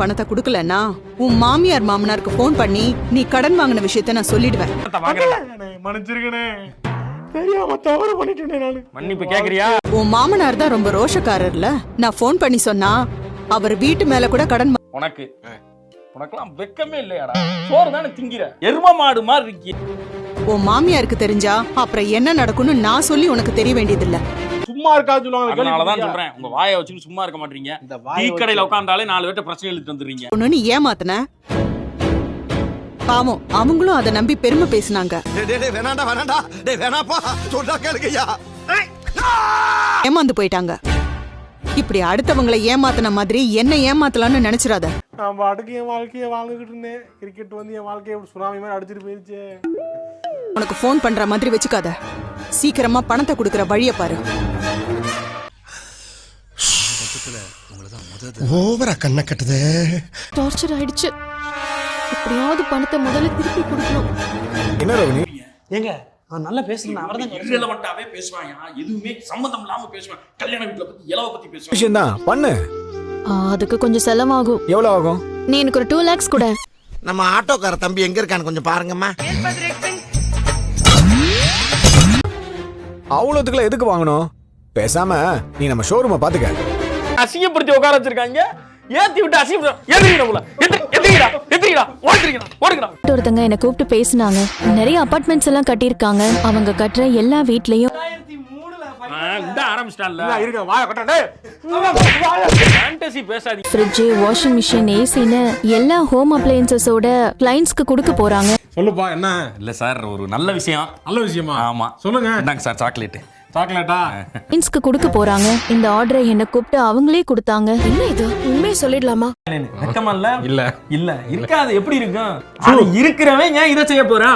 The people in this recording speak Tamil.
பணத்தை கொடுக்கலன்னா உன் மாமியார் மாமனாருக்கு ஃபோன் பண்ணி நீ கடன் வாங்கின விஷயத்த நான் சொல்லிடுவேன். வாங்குறேன். மன்னிச்சிருக்கனே தெரியாம தவறு பண்ணிட்டேனே நானு. மன்னிப்பு கேக்குறியா? உன் மாமனார் தான் ரொம்ப ரோஷக்காரர்ல. நான் ஃபோன் பண்ணி சொன்னா அவர் வீட்டு மேல கூட கடன் உனக்கு. உனக்கெல்லாம் வெக்கமே இல்லையாடா? சோறு தானே திங்கிற எரும மாடு மாதிரி இருக்கி உன் மாமியாருக்கு தெரிஞ்சா அப்புறம் என்ன நடக்கும்னு நான் சொல்லி உனக்கு தெரிய வேண்டியதில்ல. சும்மா இருக்காது சொல்லுவாங்க அதனாலதான் சொல்றேன். உங்க வாயை வச்சுன்னு சும்மா இருக்க மாட்டீங்க. இந்த டீ வாயை கடையில உட்காந்தாலே நாலு பேர்ட்ட பிரச்சனை எழுதிட்டு வந்துடுறீங்க. ஒண்ணு நீ ஏமாத்தின? பாவம் அவங்களும் அதை நம்பி பெருமை பேசினாங்க. டேய் டேய், டேய் வேணாண்டா வேணாண்டா. டேய் வேணாப்பா சொன்னா கேளுங்கய்யா. ஏமாந்து போயிட்டாங்க. இப்படி அடுத்தவங்களை ஏமாத்தின மாதிரி என்ன ஏமாத்தலாம்னு நினைச்சிராத நான் பாட்டுக்கு என் வாழ்க்கையை வாழ்ந்துகிட்டு இருந்தேன். கிரிக்கெட் வந்து என் வாழ்க்கையை இப்படி சுனாமி மாதிரி அடிச்சிட்டு போயிருச்சு. உனக்கு ஃபோன் பண்ற மாதிரி வச்சுக்காத. சீக்கிரமா பணத்தை கொடுக்கற வழிய பாரு. ஓவரா கண்ணை கட்டுதே. டார்ச்சர் ஆயிடுச்சு. எப்படியாவது பணத்தை முதல்ல திருப்பி கொடுக்கணும். என்ன ரோகிணி ஏங்க அவன் நல்லா பேசுறேன் அவரை தான் irrelevant-ஆவே பேசுவான் எதுவுமே சம்மந்தம் இல்லாம பேசுவான். கல்யாண வீட்டுல பத்தி இலவ பத்தி பேசுவான். விஷயம் தான் பண்ணு அதுக்கு கொஞ்சம் செலவாகும். எவ்வளவு ஆகும்? நீ எனக்கு ஒரு டூ லேக்ஸ் கூட. நம்ம ஆட்டோக்கார தம்பி எங்க இருக்கான்னு கொஞ்சம் பாருங்கம்மா. அவ்வளோத்துக்குலாம் எதுக்கு வாங்கணும்? பேசாம நீ நம்ம ஷோரூமை பாத்துக்க. அசிங்கப்படுத்தி உட்கார வச்சிருக்காங்க. ஏத்தி விட்டு அசிங்கம் எதிரிடா போல எதிரிடா எதிரிடா ஓடுறீங்களா ஓடுங்கடா. ஒருத்தங்க என்னை கூப்பிட்டு பேசினாங்க. நிறைய அபார்ட்மெண்ட்ஸ் எல்லாம் கட்டியிருக்காங்க. அவங்க கட்டுற எல்லா வீட்லயும் ஃப்ரிட்ஜ் வாஷிங் மிஷின் ஏசின்னு எல்லா ஹோம் அப்ளையன்சஸோட கிளைண்ட்ஸ்க்கு கொடுக்க போறாங்க. சொல்லுப்பா என்ன? இல்ல சார் ஒரு நல்ல விஷயம். நல்ல விஷயமா? ஆமா. சொல்லுங்க. Sir chocolate சாக்லேட்டா? கிளைண்ட்ஸ்க்கு கொடுக்க போறாங்க. இந்த ஆர்டரை என்ன கூப்பிட்டு அவங்களே கொடுத்தாங்க. என்ன இது? உண்மையை சொல்லிடலாமா? வெக்கமா இல்ல? இல்ல. இல்ல. இருக்காது. எப்படி இருக்கும்? அது இருக்கிறவன் ஏன் இதை செய்ய போறான்